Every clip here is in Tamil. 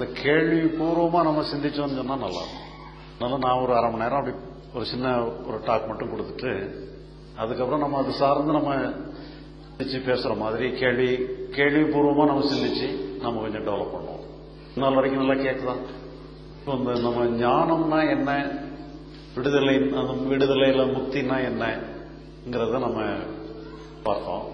இந்த கேள்வி பூர்வமா நம்ம சிந்திச்சோம்னு சொன்னா நல்லா இருக்கும் அதனால நான் ஒரு அரை மணி நேரம் அப்படி ஒரு சின்ன ஒரு டாக் மட்டும் கொடுத்துட்டு அதுக்கப்புறம் நம்ம அது சார்ந்து நம்ம சிந்திச்சு பேசுற மாதிரி கேள்வி கேள்வி நம்ம சிந்திச்சு நம்ம கொஞ்சம் டெவலப் பண்ணுவோம். நாள் வரைக்கும் நல்லா கேட்குதா இப்போ இந்த நம்ம ஞானம்னா என்ன? விடுதலை அந்த விடுதலையில முக்தினா என்னங்கிறத நம்ம பார்த்தோம்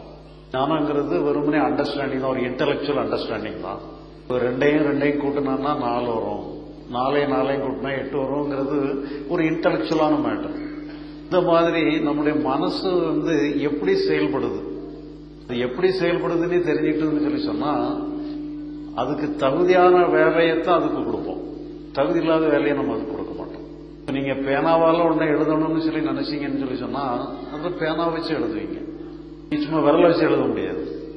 ஞானங்கிறது வெறுமனே அண்டர்ஸ்டாண்டிங் தான் ஒரு இன்டலெக்சுவல் அண்டர்ஸ்டாண்டிங் தான். ரெண்டையும் ரெண்டையும் கூட்டினா நாலு வரும். நாலையும் நாலையும் கூட்டினா எட்டு வருங்கிறது ஒரு இன்டலெக்சுவலான மேட்டர் இந்த மாதிரி நம்முடைய மனசு வந்து எப்படி செயல்படுது? அது எப்படி செயல்படுதுன்னு தெரிஞ்சுக்கிட்டுன்னு சொல்லி சொன்னா அதுக்கு தகுதியான வேலையைத்தான் அதுக்கு கொடுப்போம். தகுதி இல்லாத வேலையை நம்ம அதுக்கு கொடுக்க மாட்டோம். நீங்க பேனாவால ஒன்றை எழுதணும்னு சொல்லி நினைச்சீங்கன்னு சொல்லி சொன்னா அந்த பேனா வச்சு எழுதுவீங்க. சும்மா விரல வச்சு எழுத முடியாது.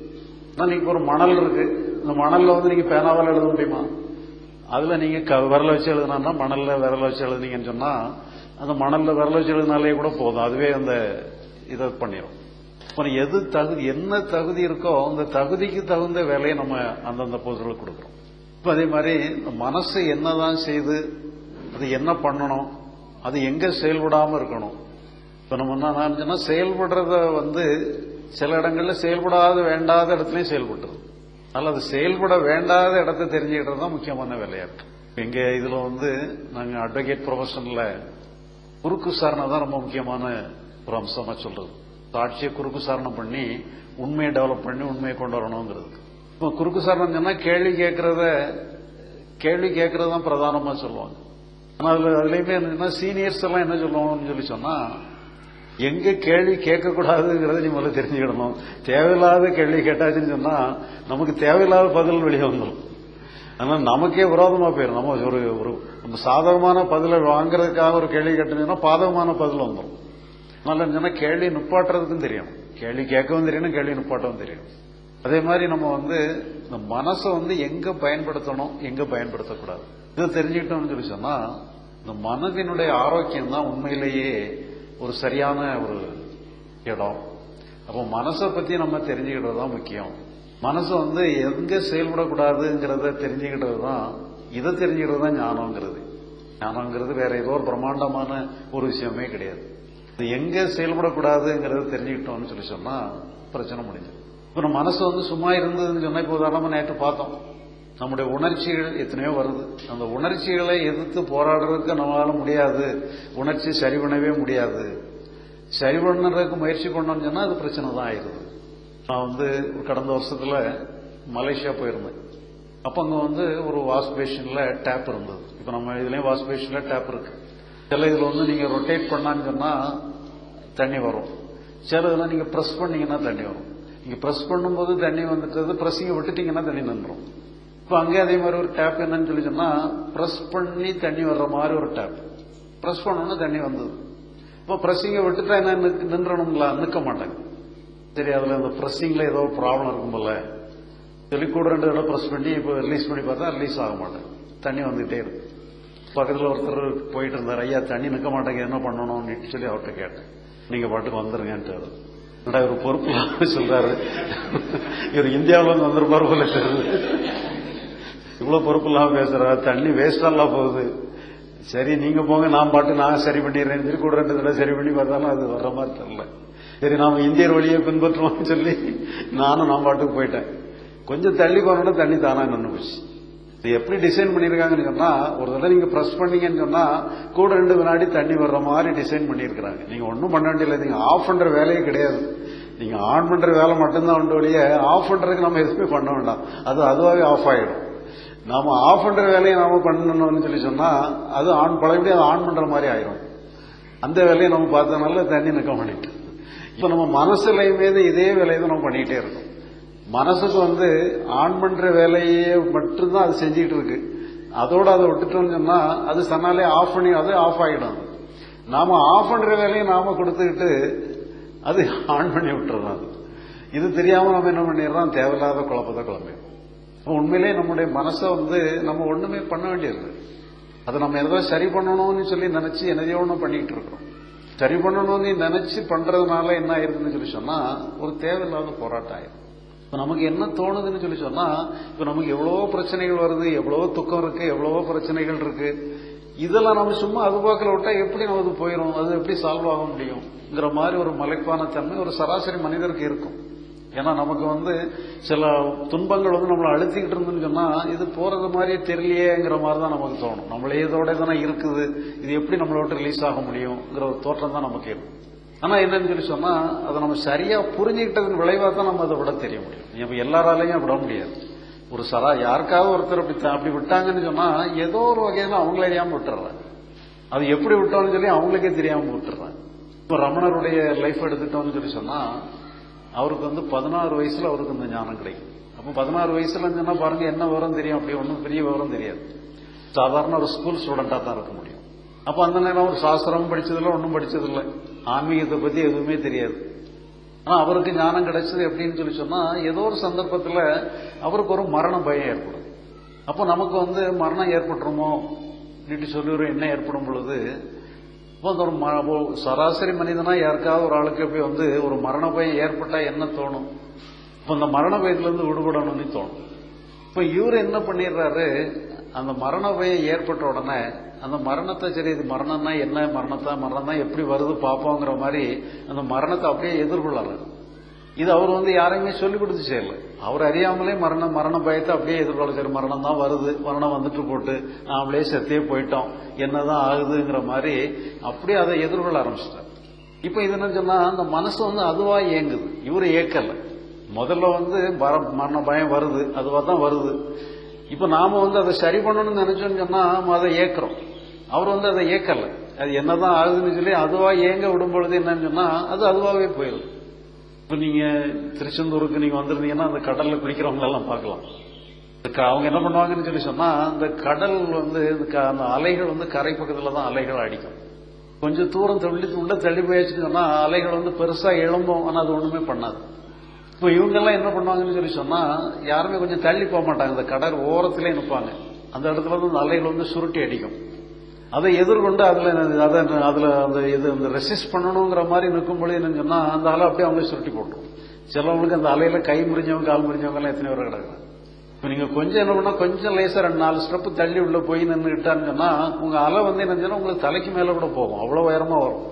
ஆனா நீங்க ஒரு மணல் இருக்கு. இந்த மணல்ல வந்து நீங்க பேனாவால் எழுத முடியுமா? அதுல நீங்க க- விரல வச்சு எழுதுனா மணல்ல விரல வச்சு எழுதுனீங்கன்னு சொன்னா அந்த மணல்ல விரல வச்சு எழுதினாலே கூட போதும். அதுவே அந்த இதை பண்ணிடும் அப்புறம் எது தகுதி என்ன தகுதி இருக்கோ அந்த தகுதிக்கு தகுந்த வேலையை நம்ம அந்தந்த பொருட்களுக்கு கொடுக்குறோம். இப்போ அதே மாதிரி மனசு என்னதான் செய்து அது என்ன பண்ணணும் அது எங்க செயல்படாம இருக்கணும். இப்போ நம்ம என்ன நினைச்சோன்னா செயல்படுறத வந்து சில இடங்கள்ல செயல்படாத வேண்டாத இடத்துலயும் செயல்பட்டுருது அல்லது செயல்பட வேண்டாத இடத்த தெரிஞ்சுக்கிட்டது தான் முக்கியமான வேலையா இருக்கு. எங்க இதுல வந்து நாங்க அட்வொகேட் ப்ரொஃபஷன்ல குறுக்கு விசாரணை தான் ரொம்ப முக்கியமான ஒரு அம்சமா சொல்றது. சாட்சியை குறுக்கு விசாரணை பண்ணி உண்மையை டெவலப் பண்ணி உண்மையை கொண்டு வரணுங்கிறது. இப்போ குறுக்கு விசாரணை சொன்னா கேள்வி கேட்கறத கேள்வி கேட்கறது தான் பிரதானமா சொல்லுவாங்க. ஆனா அதுல அதுலயுமே என்னன்னா சீனியர்ஸ் எல்லாம் என்ன சொல்லுவாங்கன்னு சொல்லி சொன்னா எங்க கேள்வி கேட்கக்கூடாதுங்கிறத நீ முதல்ல தெரிஞ்சுக்கிடணும் தேவையில்லாத கேள்வி கேட்டாச்சுன்னு சொன்னா நமக்கு தேவையில்லாத பதில் வெளியே வந்துடும் அதனால நமக்கே விரோதமா போயிடும் நம்ம ஒரு ஒரு நம்ம சாதகமான பதிலை வாங்குறதுக்காக ஒரு கேள்வி கேட்டோம்னா பாதகமான பதில் வந்துடும் அதனால சொன்னா கேள்வி நுப்பாட்டுறதுக்கும் தெரியும். கேள்வி கேட்கவும் தெரியணும் கேள்வி நுப்பாட்டவும் தெரியும். அதே மாதிரி நம்ம வந்து இந்த மனசை வந்து எங்க பயன்படுத்தணும் எங்க பயன்படுத்தக்கூடாது. இதை தெரிஞ்சுக்கிட்டோம்னு சொல்லி சொன்னா இந்த மனதினுடைய ஆரோக்கியம் தான் உண்மையிலேயே ஒரு சரியான ஒரு இடம். அப்போ மனசை பத்தி நம்ம தெரிஞ்சுக்கிட்டது தான் முக்கியம். மனசு வந்து எங்க செயல்படக்கூடாதுங்கிறத தெரிஞ்சுக்கிட்டது தான் இதை தெரிஞ்சுக்கிட்டது தான் ஞானங்கிறது. ஞானங்கிறது வேற ஏதோ ஒரு பிரம்மாண்டமான ஒரு விஷயமே கிடையாது. இது எங்க செயல்படக்கூடாதுங்கிறத தெரிஞ்சுக்கிட்டோம்னு சொல்லி சொன்னா பிரச்சனை முடிஞ்சது இப்ப நம்ம மனசு வந்து சும்மா இருந்ததுன்னு சொன்னா இப்போ உதாரணமா நேற்று பார்த்தோம். நம்முடைய உணர்ச்சிகள் எத்தனையோ வருது. அந்த உணர்ச்சிகளை எதிர்த்து போராடுறதுக்கு நம்மளால முடியாது. உணர்ச்சி சரி பண்ணவே முடியாது. சரி பண்ணுறதுக்கு முயற்சி பண்ணோம்னு சொன்னால் அது பிரச்சனை தான் ஆயிருது நான் வந்து கடந்த வருஷத்தில் மலேசியா போயிருந்தேன். அப்போ அங்கே வந்து ஒரு வாஷ் பேஷன்ல டேப் இருந்தது. இப்போ நம்ம இதுலேயும் வாஷ்பேஷனில் டேப் இருக்கு. சில இதில் வந்து நீங்கள் ரொட்டேட் பண்ணான்னு சொன்னால் தண்ணி வரும். சில இதெல்லாம் நீங்கள் ப்ரெஸ் பண்ணீங்கன்னா தண்ணி வரும். நீங்கள் ப்ரெஸ் பண்ணும்போது தண்ணி வந்துட்டு ப்ரெஸ்ஸிங்கை விட்டுட்டீங்கன்னா தண்ணி நின்றும். இப்ப அங்கே அதே மாதிரி ஒரு டேப் என்னன்னு சொல்லி சொன்னா பிரஸ் பண்ணி தண்ணி வர்ற மாதிரி ஒரு டேப் பிரஸ் பண்ணோன்னா தண்ணி வந்தது. இப்போ பிரஸ்ஸிங்க விட்டுட்டா என்ன நிக்க- நின்றணுங்களா நிற்க மாட்டாங்க. சரி அதுல அந்த பிரஸ்ஸிங்ல ஏதோ ப்ராப்ளம் இருக்கும்போல சொல்லி கூட ரெண்டு தடவை பிரஸ் பண்ணி இப்போ ரிலீஸ் பண்ணி பார்த்தா ரிலீஸ் ஆக மாட்டேன் தண்ணி வந்துகிட்டே இருக்கு. பக்கத்துல ஒருத்தர் போயிட்டு இருந்தார் ஐயா தண்ணி நிற்க மாட்டேங்க என்ன பண்ணணும்னு சொல்லி அவர்கிட்ட கேட்டேன். நீங்க பாட்டுக்கு வந்துருங்கன்ட்டு அவரு. இவர் பொறுப்பு சொல்றாரு? இவர் இந்தியாவில் வந்து வந்துருப்பார் போல தெரியுது இவ்வளவு பொறுப்பு இல்லாம பேசுறா. தண்ணி வேஸ்டெல்லாம் போகுது. சரி நீங்க போங்க நான் பாட்டு நான் சரி பண்ணிடுறேன். சொல்லி கூட ரெண்டு தடவை சரி பண்ணி பார்த்தாலும் அது வர்ற மாதிரி தெரியல. சரி நாம இந்தியர் வழியை பின்பற்றுவோம்னு சொல்லி நானும் நான் பாட்டுக்கு போயிட்டேன். கொஞ்சம் தள்ளி போனோட தண்ணி தானா நின்று போச்சு. இது எப்படி டிசைன் பண்ணியிருக்காங்கன்னு சொன்னா ஒரு தடவை நீங்க பிரஸ் பண்ணீங்கன்னு சொன்னா கூட ரெண்டு வினாடி தண்ணி வர்ற மாதிரி டிசைன் பண்ணியிருக்கிறாங்க. நீங்க ஒன்றும் பண்ண வேண்டியதில்லை. நீங்க ஆஃப் பண்ற வேலையே கிடையாது. நீங்க ஆன் பண்ற வேலை மட்டும்தான் உண்டு வழியே ஆஃப் பண்றதுக்கு நம்ம எதுவுமே பண்ண வேண்டாம். அது அதுவாகவே ஆஃப் ஆயிடும். நாம ஆஃப் பண்ற வேலையை நாம பண்ணணும்னு சொல்லி சொன்னா அது ஆன் பழையபடி அது ஆன் பண்ற மாதிரி ஆயிரும். அந்த வேலையை நம்ம பார்த்தனால தண்ணி நிற்க பண்ணிட்டு இப்ப நம்ம மனசுலையுமே இதே வேலையை தான் நம்ம பண்ணிக்கிட்டே இருக்கோம். மனசுக்கு வந்து ஆன் பண்ற வேலையே மட்டும்தான் அது செஞ்சுக்கிட்டு இருக்கு. அதோட அதை விட்டுட்டோம்னு சொன்னா அது சொன்னாலே ஆஃப் பண்ணி அது ஆஃப் ஆகிடும். நாம ஆஃப் பண்ற வேலையை நாம கொடுத்துக்கிட்டு அது ஆன் பண்ணி விட்டுறோம் அது. இது தெரியாம நம்ம என்ன பண்ணிடுறோம்? தேவையில்லாத குழப்பத்தை குழம்பிடும் உண்மையிலே நம்முடைய மனசை வந்து நம்ம ஒண்ணுமே பண்ண வேண்டியது அதை நம்ம எதோ சரி பண்ணணும்னு சொல்லி நினைச்சு எதையோ ஒண்ணு பண்ணிட்டு இருக்கிறோம் சரி பண்ணணும்னு நினைச்சு பண்றதுனால என்ன ஆயிருதுன்னு சொல்லி சொன்னா ஒரு தேவையில்லாத போராட்டம் ஆயிரும். இப்போ நமக்கு என்ன தோணுதுன்னு சொல்லி சொன்னா இப்போ நமக்கு எவ்வளவோ பிரச்சனைகள் வருது எவ்வளவோ துக்கம் இருக்கு எவ்வளவோ பிரச்சனைகள் இருக்கு. இதெல்லாம் நம்ம சும்மா அது பார்க்கல விட்டா எப்படி நமக்கு போயிடும் அது எப்படி சால்வ் ஆக முடியும்ங்கிற மாதிரி ஒரு மலைப்பான தன்மை ஒரு சராசரி மனிதருக்கு இருக்கும். ஏன்னா நமக்கு வந்து சில துன்பங்கள் வந்து நம்மளை அழுத்திக்கிட்டு இருந்துன்னு சொன்னால் இது போகிறது மாதிரியே தெரியலையேங்கிற மாதிரி தான் நமக்கு தோணும். நம்மளே இதோட தானே இருக்குது. இது எப்படி நம்மளை விட்டு ரிலீஸ் ஆக முடியுங்கிற ஒரு தோற்றம் தான் நமக்கு இருக்கும். ஆனால் என்னன்னு சொல்லி சொன்னால் அதை நம்ம சரியாக புரிஞ்சுக்கிட்டதன் விளைவாக தான் நம்ம அதை விட தெரிய முடியும். இப்போ எல்லாராலையும் விட முடியாது. ஒரு சரா யாருக்காவது ஒருத்தர் அப்படி அப்படி விட்டாங்கன்னு சொன்னால் ஏதோ ஒரு வகையில் அவங்கள அறியாம விட்டுறாங்க அது எப்படி விட்டோம்னு சொல்லி அவங்களுக்கே தெரியாமல் விட்டுறாங்க இப்போ ரமணருடைய லைஃப் எடுத்துட்டோம்னு சொல்லி சொன்னால் அவருக்கு வந்து பதினாறு வயசுல அவருக்கு இந்த ஞானம் கிடைக்கும். அப்ப பதினாறு வயசுல சொன்னா பாருங்க என்ன விவரம் தெரியும்? அப்படி ஒன்றும் பெரிய விவரம் தெரியாது. சாதாரண ஒரு ஸ்கூல் ஸ்டூடெண்டா தான் இருக்க முடியும். அப்ப அந்த நேரம் ஒரு சாஸ்திரம் படிச்சதில்லை ஒன்றும் படிச்சதில்லை. ஆன்மீகத்தை பத்தி எதுவுமே தெரியாது. ஆனா அவருக்கு ஞானம் கிடைச்சது எப்படின்னு சொல்லி சொன்னா ஏதோ ஒரு சந்தர்ப்பத்துல அவருக்கு ஒரு மரண பயம் ஏற்படும். அப்போ நமக்கு வந்து மரணம் ஏற்பட்டுருமோ? அப்படின்னு சொல்லி ஒரு எண்ணம் ஏற்படும் பொழுது இப்போ அந்த ஒரு சராசரி மனிதனா யாருக்காவது ஒரு ஆளுக்கு போய் வந்து ஒரு மரண பயம் ஏற்பட்டா என்ன தோணும்? இப்போ அந்த மரண பயத்துல இருந்து விடுபடணும்னு தோணும். இப்போ இவர் என்ன பண்ணிடுறாரு? அந்த மரண பயம் ஏற்பட்ட உடனே அந்த மரணத்தை சரி இது மரணம்னா என்ன? மரணத்தை மரணம் தான்? எப்படி வருது? பார்ப்போங்கிற மாதிரி அந்த மரணத்தை அப்படியே எதிர்கொள்ளாரு. இது அவர் வந்து யாரையுமே சொல்லிக் கொடுத்து செய்யல. அவர் அறியாமலே மரணம் மரண பயத்தை அப்படியே எதிர்கொள்ள மரணம் தான் வருது. மரணம் வந்துட்டு போட்டு நாமளே செத்தே போயிட்டோம். என்னதான் ஆகுதுங்கிற மாதிரி அப்படியே அதை எதிர்கொள்ள ஆரம்பிச்சிட்டார். இப்ப இது என்ன சொன்னா அந்த மனசு வந்து அதுவா இயங்குது. இவர் ஏக்கல முதல்ல வந்து மரண பயம் வருது. அதுவா தான் வருது. இப்ப நாம வந்து அதை சரி பண்ணணும்னு நினைச்சோம்னு சொன்னா அதை ஏக்கிறோம் அவர் வந்து அதை ஏக்கல அது என்னதான் ஆகுதுன்னு சொல்லி அதுவா ஏங்க விடும் பொழுது என்னன்னு சொன்னா அது அதுவாகவே போயிடும் இப்போ நீங்க திருச்செந்தூருக்கு நீங்க வந்திருந்தீங்கன்னா அந்த கடல்ல குளிக்கிறவங்க எல்லாம் பார்க்கலாம். இந்த க- அவங்க என்ன பண்ணுவாங்கன்னு சொல்லி சொன்னா அந்த கடல் வந்து இந்த அந்த அலைகள் வந்து கரை பக்கத்துல தான் அலைகள் அடிக்கும். கொஞ்சம் தூரம் தள்ளி உள்ள தள்ளி போயாச்சுன்னு சொன்னா அலைகள் வந்து பெருசா எழும்பும். ஆனா அது ஒண்ணுமே பண்ணாது. இப்போ இவங்கெல்லாம் என்ன பண்ணுவாங்கன்னு சொல்லி சொன்னா யாருமே கொஞ்சம் தள்ளி போக மாட்டாங்க. இந்த கடல் ஓரத்திலே நிற்பாங்க அந்த இடத்துல வந்து அந்த அலைகள் வந்து சுருட்டி அடிக்கும். அதை எதிர்கொண்டு அதுல அதை அதுல அந்த இது அந்த ரெசிஸ்ட் பண்ணணுங்கிற மாதிரி நிற்கும் பொழுது என்னன்னு அந்த அலை அப்படியே அவங்களே சுருட்டி போட்டுரும். சிலவங்களுக்கு அந்த அலையில கை முறிஞ்சவங்க கால் முறிஞ்சவங்க எல்லாம் எத்தனை பேர் கிடக்குறாங்க. இப்ப நீங்க கொஞ்சம் என்ன பண்ணா கொஞ்சம் லேசா ரெண்டு நாலு ஸ்டெப் தள்ளி உள்ள போய் நின்றுட்டான்னு சொன்னா உங்க அலை வந்து என்ன உங்களுக்கு தலைக்கு மேல கூட போகும். அவ்வளவு உயரமா வரும்.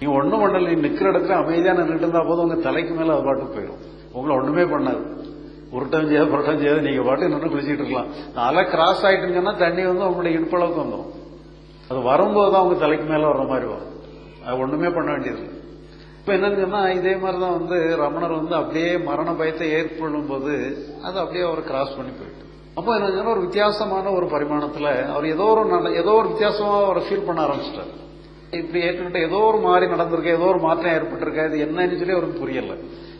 நீ ஒண்ணும் பண்ணல நீ நிக்கிற இடத்துல அமைதியா நின்றுட்டு இருந்தா போதும் உங்க தலைக்கு மேல அது பாட்டு போயிடும். உங்களை ஒண்ணுமே பண்ணாது. உருட்டம் செய்யாது புரட்டம் செய்யாது நீங்க பாட்டு நின்று குளிச்சிட்டு இருக்கலாம். அலை கிராஸ் ஆயிட்டுன்னு தண்ணி வந்து உங்களுடைய இடுப்பளவுக்கு வந்துடும் அது வரும்போது தான் உங்க தலைக்கு மேல வர்ற மாதிரி வரும். அது ஒண்ணுமே பண்ண வேண்டியதில்லை. இப்ப என்னன்னு சொன்னால் இதே மாதிரிதான் வந்து ரமணர் வந்து அப்படியே மரண பயத்தை ஏற்படும் போது அது அப்படியே அவர் கிராஸ் பண்ணி போயிட்டு. அப்போ என்ன ஒரு வித்தியாசமான ஒரு பரிமாணத்துல அவர் ஏதோ ஒரு நல்ல ஏதோ ஒரு வித்தியாசமாக அவர் ஃபீல் பண்ண ஆரம்பிச்சிட்டார். இப்படி ஏற்றுக்கிட்ட ஏதோ ஒரு மாதிரி நடந்திருக்கு ஏதோ ஒரு மாற்றம் ஏற்பட்டிருக்கு இது என்னன்னு சொல்லி அவருக்கு புரியல.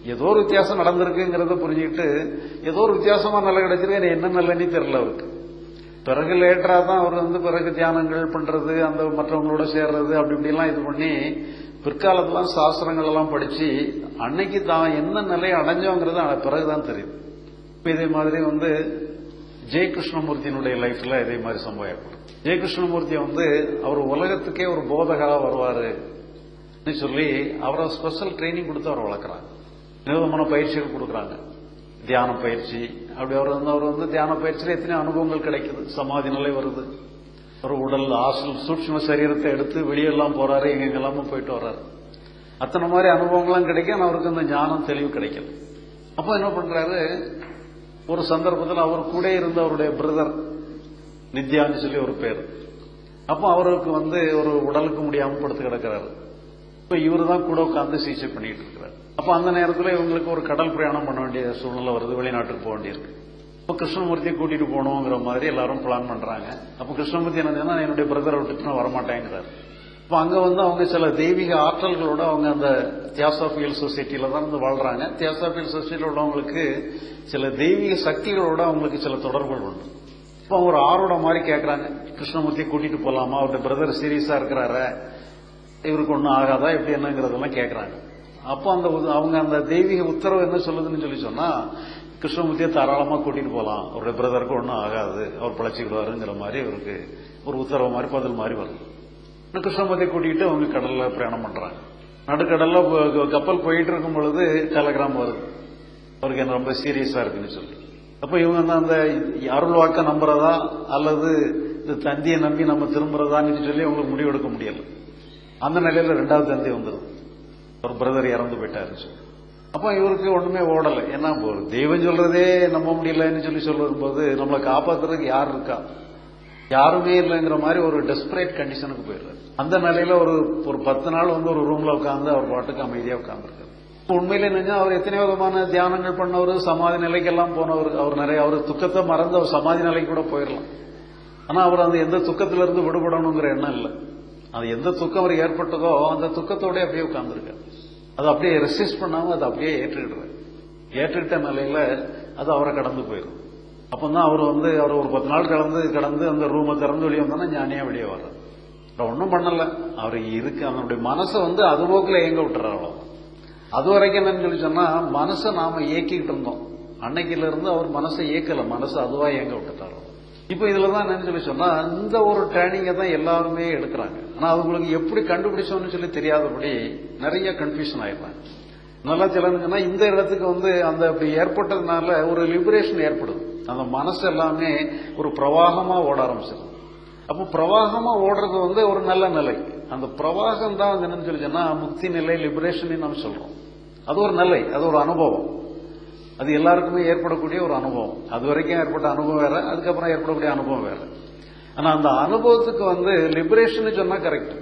ஏதோ ஒரு வித்தியாசம் நடந்திருக்குங்கிறத புரிஞ்சுக்கிட்டு ஏதோ ஒரு வித்தியாசமா நல்ல கிடைச்சிருக்கு என்ன நல்லன்னு தெரியல அவருக்கு. பிறகு லேட்டரா தான் அவர் வந்து பிறகு தியானங்கள் பண்றது அந்த மற்றவங்களோட சேர்றது அப்படி இப்படிலாம் இது பண்ணி பிற்காலத்துலாம் சாஸ்திரங்கள் எல்லாம் படிச்சு அன்னைக்கு தான் என்ன நிலையை அடைஞ்சோங்கிறது பிறகுதான் தெரியுது. இதே மாதிரி வந்து ஜெயகிருஷ்ணமூர்த்தியினுடைய லைஃப்ல இதே மாதிரி சம்பவம் ஏற்படும். ஜெயகிருஷ்ணமூர்த்தி வந்து அவர் உலகத்துக்கே ஒரு போதகரா வருவாருன்னு சொல்லி அவரை ஸ்பெஷல் ட்ரைனிங் கொடுத்து அவரை வளர்க்குறாங்க. நிறுவனமான பயிற்சிகள் கொடுக்குறாங்க. தியான பயிற்சி. அப்படி அவர் வந்து அவர் வந்து தியான பயிற்சியில் எத்தனை அனுபவங்கள் கிடைக்குது? சமாதி நிலை வருது. ஒரு உடல் ஆசல் சூட்சம சரீரத்தை எடுத்து வெளியெல்லாம் போறாரு எங்கெல்லாமும் போயிட்டு வர்றாரு. அத்தனை மாதிரி அனுபவங்கள்லாம் கிடைக்கும் அவருக்கு அந்த ஞானம் தெளிவு கிடைக்கல. அப்போ என்ன பண்றாரு? ஒரு சந்தர்ப்பத்தில் அவர் கூட இருந்த அவருடைய பிரதர் நித்யான்னு சொல்லி ஒரு பேர். அப்போ அவருக்கு வந்து ஒரு உடலுக்கு முடியாம படுத்து கிடக்கிறாரு. இப்ப இவரு தான் கூட உட்காந்து சிகிச்சை பண்ணிட்டு இருக்கிறார். அப்ப அந்த நேரத்தில் இவங்களுக்கு ஒரு கடல் பிரயாணம் பண்ண வேண்டிய சூழ்நிலை வருது வெளிநாட்டுக்கு போக வேண்டியிருக்கு. இப்போ கிருஷ்ணமூர்த்தியை கூட்டிட்டு போகணுங்கிற மாதிரி எல்லாரும் பிளான் பண்றாங்க. அப்ப கிருஷ்ணமூர்த்தி என்ன என்னுடைய பிரதரை விட்டுட்டு நான் வரமாட்டேங்கிறார். இப்போ அங்க வந்து அவங்க சில தெய்வீக ஆற்றல்களோட அவங்க அந்த தியாசாபியல் சொசைட்டில தான் வந்து வாழ்றாங்க. தியாசாபியல் சொசைட்டியில் உள்ளவங்களுக்கு சில தெய்வீக சக்திகளோட அவங்களுக்கு சில தொடர்புகள் உண்டு. இப்போ அவங்க ஒரு ஆர்வட மாதிரி கேட்கறாங்க கிருஷ்ணமூர்த்தியை கூட்டிட்டு போலாமா? அவருடைய பிரதர் சீரியஸா இருக்கிறாரு? இவருக்கு ஒன்றும் ஆகாதா? எப்படி என்னங்கிறதெல்லாம் கேட்குறாங்க அப்போ அந்த அவங்க அந்த தெய்வீக உத்தரவு என்ன சொல்லுதுன்னு சொல்லி சொன்னால் கிருஷ்ணமூர்த்தியை தாராளமாக கூட்டிட்டு போகலாம் அவருடைய பிரதருக்கு ஒன்றும் ஆகாது. அவர் பிழைச்சிக்கிடுவாருங்கிற மாதிரி இவருக்கு ஒரு உத்தரவு மாதிரி பதில் மாதிரி வரும். கிருஷ்ணமூர்த்தியை கூட்டிகிட்டு அவங்க கடலில் பிரயாணம் பண்ணுறாங்க நடுக்கடலில் கப்பல் போயிட்டு இருக்கும் பொழுது டெலகிராம் வருது. அவருக்கு என்ன ரொம்ப சீரியஸாக இருக்குன்னு சொல்லி. அப்போ இவங்க வந்து அந்த அருள் வாக்க நம்புறதா அல்லது இந்த தந்தியை நம்பி நம்ம திரும்புறதான்னு சொல்லி அவங்களுக்கு முடிவெடுக்க முடியலை. அந்த நிலையில ரெண்டாவது தந்தி வந்துடும் ஒரு பிரதர் இறந்து போயிட்டாருன்னு சொல்லி. அப்போ இவருக்கு ஒண்ணுமே ஓடலை. ஏன்னா ஒரு தெய்வம் சொல்றதே நம்ப முடியலன்னு சொல்லி சொல்லும்போது நம்மளை காப்பாத்துறதுக்கு யார் இருக்கா? யாருமே இல்லைங்கிற மாதிரி ஒரு டெஸ்பரேட் கண்டிஷனுக்கு போயிடுறாரு. அந்த நிலையில ஒரு ஒரு பத்து நாள் வந்து ஒரு ரூம்ல உட்காந்து அவர் பாட்டுக்கு அமைதியா உட்காந்துருக்காரு உண்மையிலே நினைஞ்சா அவர் எத்தனை விதமான தியானங்கள் பண்ணவர் சமாதி நிலைக்கெல்லாம் போனவர். அவர் நிறைய அவர் துக்கத்தை மறந்து அவர் சமாதி நிலைக்கு கூட போயிடலாம். ஆனா அவர் அந்த எந்த துக்கத்திலிருந்து விடுபடணுங்கிற எண்ணம் இல்லை. அது எந்த துக்கம் அவர் ஏற்பட்டதோ அந்த துக்கத்தோட அப்படியே உட்கார்ந்துருக்காரு அது அப்படியே ரெசிஸ்ட் பண்ணாம அதை அப்படியே ஏற்றுக்கிடுறாரு ஏற்றுக்கிட்ட நிலையில அது அவரை கடந்து போயிடும். அப்பந்தான் அவர் வந்து அவர் ஒரு பத்து நாள் கடந்து கடந்து அந்த ரூமை திறந்து வெளியே வந்தோன்னா ஞானியா வெளியே வர்றாரு. அவர் ஒன்றும் பண்ணல. அவர் இருக்கு அவனுடைய மனசை வந்து அது போக்கில் இயங்க விட்டுறாரு அது வரைக்கும் என்னன்னு சொல்லி சொன்னா மனசை நாம இயக்கிட்டு இருந்தோம். அன்னைக்குல இருந்து அவர் மனசை இயக்கல. மனசை அதுவா இயங்க விட்டுட்டாரோ. இப்போ இதில் தான் என்னன்னு சொல்லி சொன்னால் இந்த ஒரு ட்ரைனிங்கை தான் எல்லாருமே எடுக்கிறாங்க. ஆனால் அவங்களுக்கு எப்படி கண்டுபிடிச்சோம்னு சொல்லி தெரியாதபடி நிறைய கன்ஃபியூஷன் ஆயிடுறாங்க. நல்லா சொல்லணும்னா இந்த இடத்துக்கு வந்து அந்த அப்படி ஏற்பட்டதுனால ஒரு லிபரேஷன் ஏற்படுது. அந்த மனசு எல்லாமே ஒரு பிரவாகமாக ஓட ஆரம்பிச்சிடும் அப்போ பிரவாகமாக ஓடுறது வந்து ஒரு நல்ல நிலை. அந்த பிரவாகம் தான் என்னன்னு சொல்லி முக்தி நிலை லிபரேஷன் நம்ம சொல்றோம். அது ஒரு நிலை அது ஒரு அனுபவம். அது எல்லாருக்குமே ஏற்படக்கூடிய ஒரு அனுபவம். அது வரைக்கும் ஏற்பட்ட அனுபவம் வேற அதுக்கப்புறம் ஏற்படக்கூடிய அனுபவம் வேற. ஆனா அந்த அனுபவத்துக்கு வந்து லிபரேஷன் சொன்னா கரெக்ட்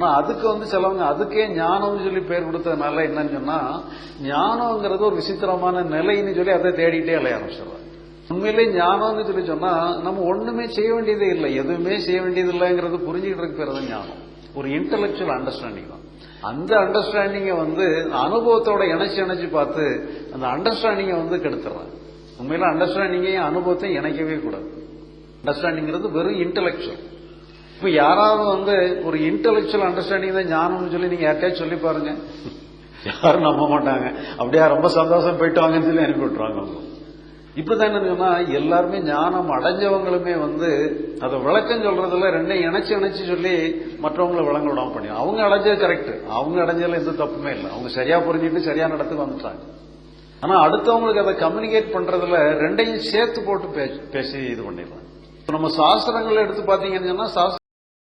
ஆனா அதுக்கு வந்து சிலவங்க அதுக்கே ஞானம்னு சொல்லி பேர் கொடுத்ததுனால என்னன்னு சொன்னா ஞானம்ங்கிறது ஒரு விசித்திரமான நிலைன்னு சொல்லி அதை தேடிட்டே அலைய ஆரம்பிச்சிடுறாங்க. உண்மையிலே ஞானம்னு சொல்லி சொன்னா நம்ம ஒண்ணுமே செய்ய வேண்டியதே இல்லை. எதுவுமே செய்ய வேண்டியது இல்லைங்கிறது புரிஞ்சுக்கிட்டு இருக்கிறது ஞானம். ஒரு இன்டலெக்சுவல் அண்டர்ஸ்டாண்டிங் தான். அந்த அண்டர்ஸ்டாண்டிங்கை வந்து அனுபவத்தோட இணைச்சு இணைச்சு பார்த்து அந்த அண்டர்ஸ்டாண்டிங்கை வந்து கெடுத்துறாங்க உண்மையில அண்டர்ஸ்டாண்டிங்கையும் அனுபவத்தையும் இணைக்கவே கூடாது. அண்டர்ஸ்டாண்டிங்கிறது வெறும் இன்டலெக்சுவல் இப்ப யாராவது வந்து ஒரு இன்டெலெக்சுவல் அண்டர்ஸ்டாண்டிங் தான் ஞானம்னு சொல்லி நீங்க யார்கிட்டயும் சொல்லி பாருங்க. யாரும் நம்ப மாட்டாங்க. அப்படியே ரொம்ப சந்தோஷம் போயிட்டு வாங்கன்னு சொல்லி அனுப்பி விட்டுருவாங்க இப்படிதான் என்ன எல்லாருமே ஞானம் அடைஞ்சவங்களுமே வந்து அதை விளக்கம் சொல்றதுல ரெண்டையும் இணைச்சு இணைச்சு சொல்லி மற்றவங்களை விளங்க விடாம பண்ணி அவங்க அடைஞ்சது கரெக்ட் அவங்க அடைஞ்சதுல எந்த தப்புமே இல்லை. அவங்க சரியா புரிஞ்சுட்டு சரியான இடத்துக்கு வந்துட்டாங்க. ஆனா அடுத்தவங்களுக்கு அதை கம்யூனிகேட் பண்றதுல ரெண்டையும் சேர்த்து போட்டு பேசி இது பண்ணிடுறாங்க இப்ப நம்ம சாஸ்திரங்களை எடுத்து பாத்தீங்கன்னு சொன்னா